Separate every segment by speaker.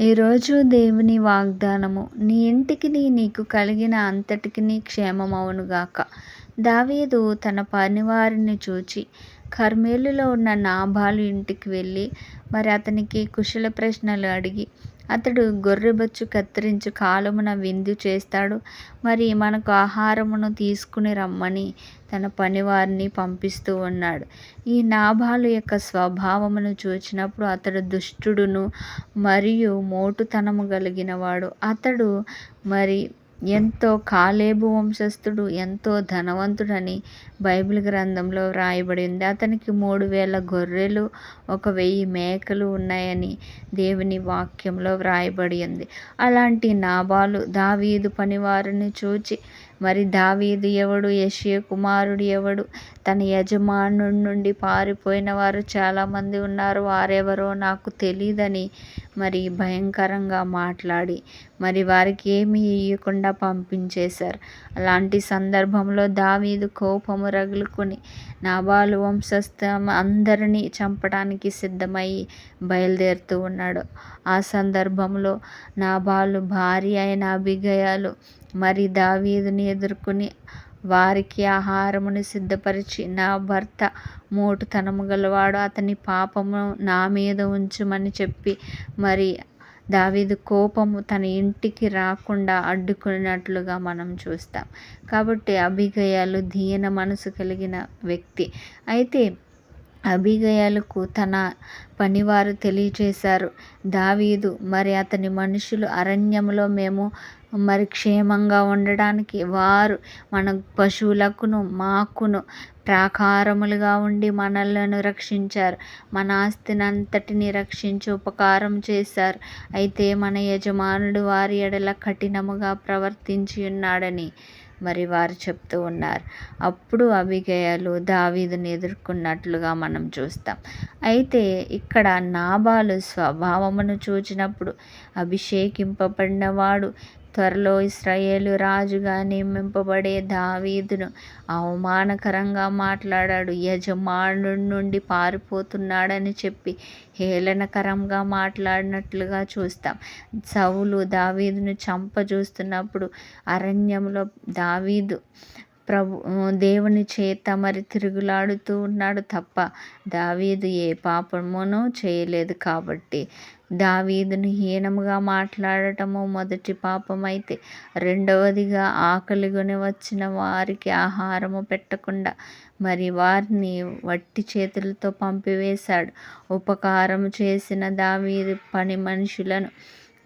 Speaker 1: ఈరోజు దేవుని వాగ్దానము. నీ ఇంటికిని నీకు కలిగిన అంతటికిని క్షేమమవునుగాక. దావీదు తన పనివారిని చూచి కర్మేలులో ఉన్న నాభాలు ఇంటికి వెళ్ళి మరి అతనికి కుశల ప్రశ్నలు అడిగి అతడు గొర్రెబొచ్చు కత్తిరించు కాలమున విందు చేస్తాడు. మరి మనకు ఆహారమును తీసుకుని రమ్మని తన పనివారిని పంపిస్తూ ఉన్నాడు. ఈ నాభాలు యొక్క స్వభావమును చూచినప్పుడు అతడు దుష్టుడును మరియు మోటుతనము కలిగిన వాడు అతడు మరి ఎంతో కాలేబు వంశస్థుడు ఎంతో ధనవంతుడని బైబిల్ గ్రంథంలో వ్రాయబడి ఉంది అతనికి మూడు వేల గొర్రెలు ఒక వెయ్యి మేకలు ఉన్నాయని దేవుని వాక్యంలో వ్రాయబడి ఉంది అలాంటి నాబాలు దావీదు పనివారిని చూచి మరి దావీదు ఎవడు యశ్య కుమారుడు ఎవడు? తన యజమానుడి నుండి పారిపోయిన వారు చాలామంది ఉన్నారు. వారెవరో నాకు తెలియదని మరి భయంకరంగా మాట్లాడి మరి వారికి ఏమీ ఇవ్వకుండా పంపించేశారు. అలాంటి సందర్భంలో దావీదు కోపము రగులుకొని నాబాలు వంశస్థ అందరినీ చంపడానికి సిద్ధమై బయలుదేరుతూ ఉన్నాడు. ఆ సందర్భంలో నాబాలు భార్య అయిన అభిగయాలు మరి దావీదుని ఎదుర్కొని వారికి ఆహారమును సిద్ధపరిచి నా భర్త మోటుతనము గలవాడు అతని పాపము నా మీద ఉంచుమని చెప్పి మరి దావీదు కోపము తన ఇంటికి రాకుండా అడ్డుకున్నట్లుగా మనం చూస్తాం. కాబట్టి అభిగయాలు దీన మనసు కలిగిన వ్యక్తి. అయితే అభిగయాలకు తన పనివారు తెలియచేశారు దావీదు మరి అతని మనుషులు అరణ్యంలో మేము మరి క్షేమంగా ఉండడానికి వారు మన పశువులకును మాకును ప్రాకారములుగా ఉండి మనలను రక్షించారు. మన ఆస్తిని అంతటిని రక్షించి ఉపకారం చేశారు. అయితే మన యజమానుడు వారి ఎడల కఠినముగా ప్రవర్తించి ఉన్నాడని మరి వారు చెప్తూ ఉన్నారు. అప్పుడు అభిగయాలు దావీదుని ఎదుర్కొన్నట్లుగా మనం చూస్తాం. అయితే ఇక్కడ నాబాలు స్వభావమును చూచినప్పుడు అభిషేకింపబడినవాడు త్వరలో ఇస్రాయేలు రాజుగా నియమింపబడే దావీదును అవమానకరంగా మాట్లాడాడు. యజమానుడి నుండి పారిపోతున్నాడని చెప్పి హేళనకరంగా మాట్లాడినట్లుగా చూస్తాం. సౌలు దావీదును చంప చూస్తున్నప్పుడు అరణ్యంలో దావీదు ప్రభు దేవుని చేత మరి తిరుగులాడుతూ ఉన్నాడు తప్ప దావీదు ఏ పాపమును చేయలేదు కాబట్టి. దావీదును హీనముగా మాట్లాడటము మొదటి పాపమైతే రెండవదిగా ఆకలిగొని వచ్చిన వారికి ఆహారము పెట్టకుండా మరి వారిని వట్టి చేతులతో పంపివేశాడు. ఉపకారం చేసిన దావీదు పని మనుషులను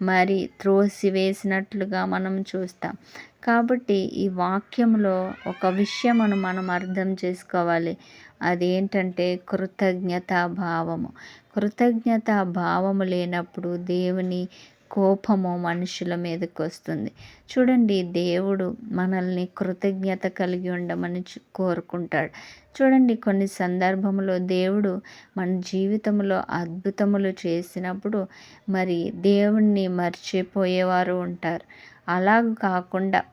Speaker 1: మరి త్రోసివేసినట్లుగా మనం చూస్తాం. కాబట్టి ఈ వాక్యంలో ఒక విషయమును మనం అర్థం చేసుకోవాలి. అదేంటంటే కృతజ్ఞత భావము. కృతజ్ఞత భావము లేనప్పుడు దేవుని కోపము మనుషుల మీదకి వస్తుంది. చూడండి దేవుడు మనల్ని కృతజ్ఞత కలిగి ఉండమని కోరుకుంటాడు. చూడండి కొన్ని సందర్భంలో దేవుడు మన జీవితంలో అద్భుతములు చేసినప్పుడు మరి దేవుణ్ణి మర్చిపోయేవారు ఉంటారు. అలా కాకుండా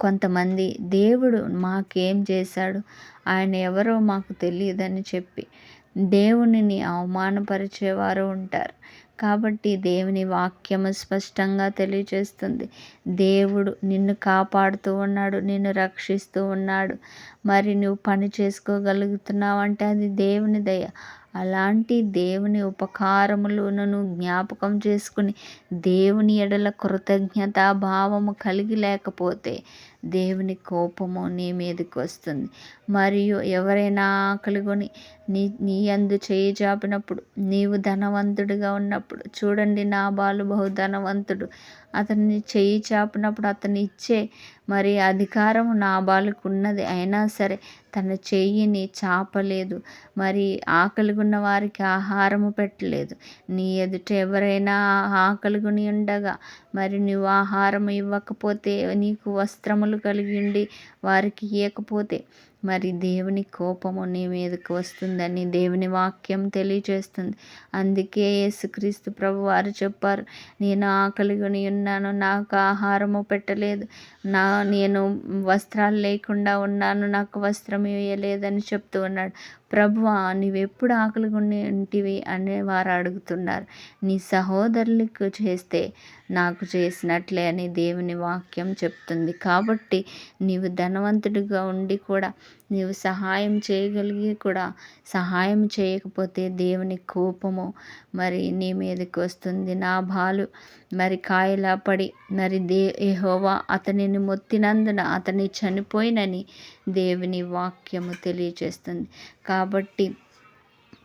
Speaker 1: కొంతమంది దేవుడు మాకేం చేశాడు? ఆయన ఎవరో మాకు తెలియదని చెప్పి దేవునిని అవమానపరిచేవారు ఉంటారు. కాబట్టి దేవుని వాక్యము స్పష్టంగా తెలియచేస్తుంది దేవుడు నిన్ను కాపాడుతూ ఉన్నాడు నిన్ను రక్షిస్తూ ఉన్నాడు. మరి నువ్వు పని చేసుకోగలుగుతున్నావు అంటే అది దేవుని దయ. అలాంటి దేవుని ఉపకారములను జ్ఞాపకం చేసుకుని దేవుని ఎడల కృతజ్ఞత భావము కలిగి లేకపోతే దేవుని కోపము నీ మీదకి వస్తుంది. మరియు ఎవరైనా ఆకలిగొని నీ నీ అందు చేయి చాపినప్పుడు నీవు ధనవంతుడిగా ఉన్నప్పుడు చూడండి నా బాలు బహు ధనవంతుడు. అతన్ని చేయి చాపినప్పుడు అతను ఇచ్చే మరి అధికారం నాబాలుకు ఉన్నది. అయినా సరే తన చెయ్యిని చాపలేదు. మరి ఆకలిగొన్న వారికి ఆహారము పెట్టలేదు. నీ ఎదుట ఎవరైనా ఆకలిగొని ఉండగా మరి నువ్వు ఆహారం ఇవ్వకపోతే నీకు వస్త్రములు కలిగి ఉండి వారికి ఇవ్వకపోతే మరి దేవుని కోపము నీ మీదకు వస్తుందని దేవుని వాక్యం తెలియజేస్తుంది. అందుకే యేసుక్రీస్తు ప్రభు వారు చెప్పారు నేను ఆకలిగొని ఉన్నాను నాకు ఆహారము పెట్టలేదు నా నేను వస్త్రాలు లేకుండా ఉన్నాను నాకు వస్త్రం ఇవ్వలేదని చెప్తూ ఉన్నాడు. ప్రభువా నీవెప్పుడు ఆకలిగొని ఉంటివి? అని వారు అడుగుతున్నారు. నీ సహోదరులకు చేస్తే నాకు చేసినట్లే అని దేవుని వాక్యం చెప్తుంది. కాబట్టి నీవు ధనవంతుడిగా ఉండి కూడా నీవు సహాయం చేయగలిగి కూడా సహాయం చేయకపోతే దేవుని కోపము మరి నీ మీదకి వస్తుంది. నా బాలు మరి కాయలా పడి మరి దే ఏహోవా అతనిని మొత్తినందున అతని చనిపోయినని దేవుని వాక్యము తెలియజేస్తుంది కాబట్టి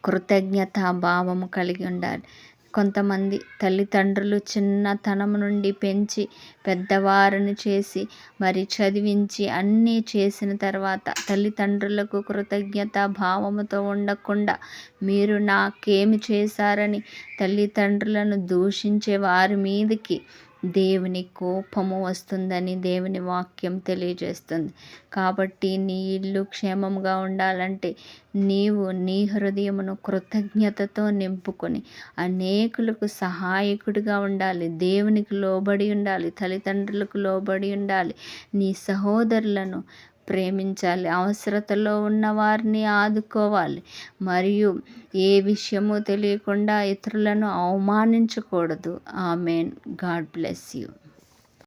Speaker 1: కృతజ్ఞత భావము కలిగి ఉండాలి. కొంతమంది తల్లిదండ్రులు చిన్నతనం నుండి పెంచి పెద్దవారిని చేసి మరి చదివించి అన్నీ చేసిన తర్వాత తల్లిదండ్రులకు కృతజ్ఞత భావముతో ఉండకుండా మీరు నాకేమి చేశారని తల్లిదండ్రులను దూషించే వారి మీదకి దేవుని కోపము వస్తుందని దేవుని వాక్యం తెలియజేస్తుంది. కాబట్టి నీ ఇల్లు క్షేమంగా ఉండాలంటే నీవు నీ హృదయమును కృతజ్ఞతతో నింపుకొని అనేకులకు సహాయకుడిగా ఉండాలి. దేవునికి లోబడి ఉండాలి. తల్లిదండ్రులకు లోబడి ఉండాలి. నీ సహోదరులను ప్రేమించాలి. అవసరతలో ఉన్న వారిని ఆదుకోవాలి. మరియు ఏ విషయము తెలియకుండా ఇతరులను అవమానించకూడదు. ఆమెన్. God bless you.